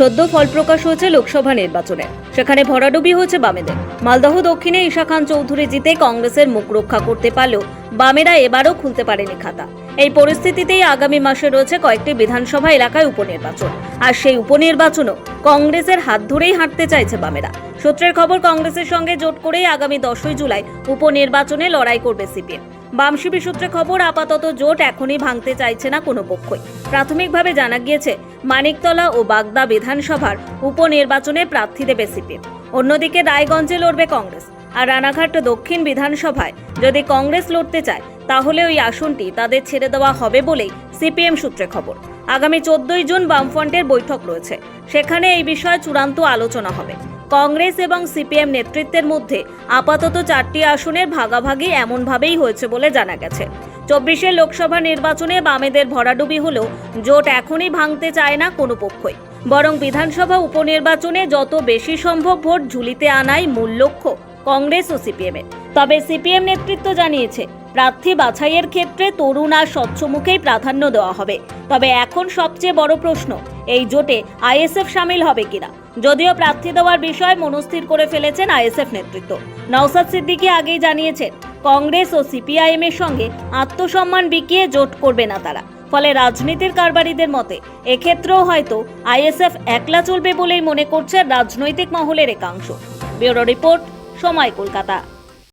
সদ্য ফল প্রকাশ হয়েছে লোকসভা নির্বাচনে। সেখানে ভরাডুবি হয়েছে বামেদের। মালদহ দক্ষিণে ঈশা খান চৌধুরী জিতে কংগ্রেসের মুখ রক্ষা করতে পারলেও বামেরা এবারও খুলতে পারেনি খাতা। এই পরিস্থিতিতেই আগামী মাসে রয়েছে কয়েকটি বিধানসভা এলাকায় উপনির্বাচন। আর সেই উপনির্বাচনও কংগ্রেসের হাত ধরেই হাঁটতে চাইছে বামেরা। সূত্রের খবর, কংগ্রেসের সঙ্গে জোট করেই আগামী দশই জুলাই উপনির্বাচনে লড়াই করবে সিপিএম। বামশিবি সূত্রে খবর, আপাতত জোট এখনই ভাঙতে চাইছে না কোনো পক্ষই। প্রাথমিকভাবে জানা গিয়েছে, মানিকতলা ও বাগদা বিধানসভার উপনির্বাচনে প্রার্থী দেবে সিপিএম। অন্যদিকে রায়গঞ্জে লড়বে কংগ্রেস। আর রানাঘাট দক্ষিণ বিধানসভায় যদি কংগ্রেস লড়তে চায়, তাহলে ওই আসনটি তাদের ছেড়ে দেওয়া হবে বলেই সিপিএম সূত্রে খবর। আগামী চোদ্দই জুন বামফ্রন্টের বৈঠক রয়েছে। সেখানে এই বিষয়ে চূড়ান্ত আলোচনা হবে। কংগ্রেস এবং সিপিএম নেতৃত্বের মধ্যে আপাতত চারটি আসনের ভাগাভাগি এমনভাবেই হয়েছে বলে জানা গেছে। চব্বিশের লোকসভা নির্বাচনে বামেদের ভরাডুবি হলেও জোট এখনই ভাঙতে চায় না কোনো পক্ষই। বরং বিধানসভা উপনির্বাচনে যত বেশি সম্ভব ভোট ঝুলিতে আনাই মূল লক্ষ্য কংগ্রেস ও সিপিএমের। তবে সিপিএম নেতৃত্ব জানিয়েছে, প্রার্থী বাছাইয়ের ক্ষেত্রে তরুণ আর স্বচ্ছমুখেই প্রাধান্য দেওয়া হবে। তবে এখন সবচেয়ে বড় প্রশ্ন এই জোটে আইএসএফ সামিল হবে কিনা? যদিও প্রার্থী দেওয়ার বিষয়ে মনস্থির করে ফেলেছেন আইএসএফ নেতৃত্ব। নওসাদ সিদ্দিকী আগেই জানিয়েছেন, কংগ্রেস ও সিপিআইএম এর সঙ্গে আত্মসম্মান বিকিয়ে জোট করবে না তারা। ফলে রাজনীতির কারবারিদের মতে, এক্ষেত্রেও হয়তো আইএসএফ একলা চলবে বলেই মনে করছে রাজনৈতিক মহলের একাংশ। ব্যুরো রিপোর্ট, সময় কলকাতা।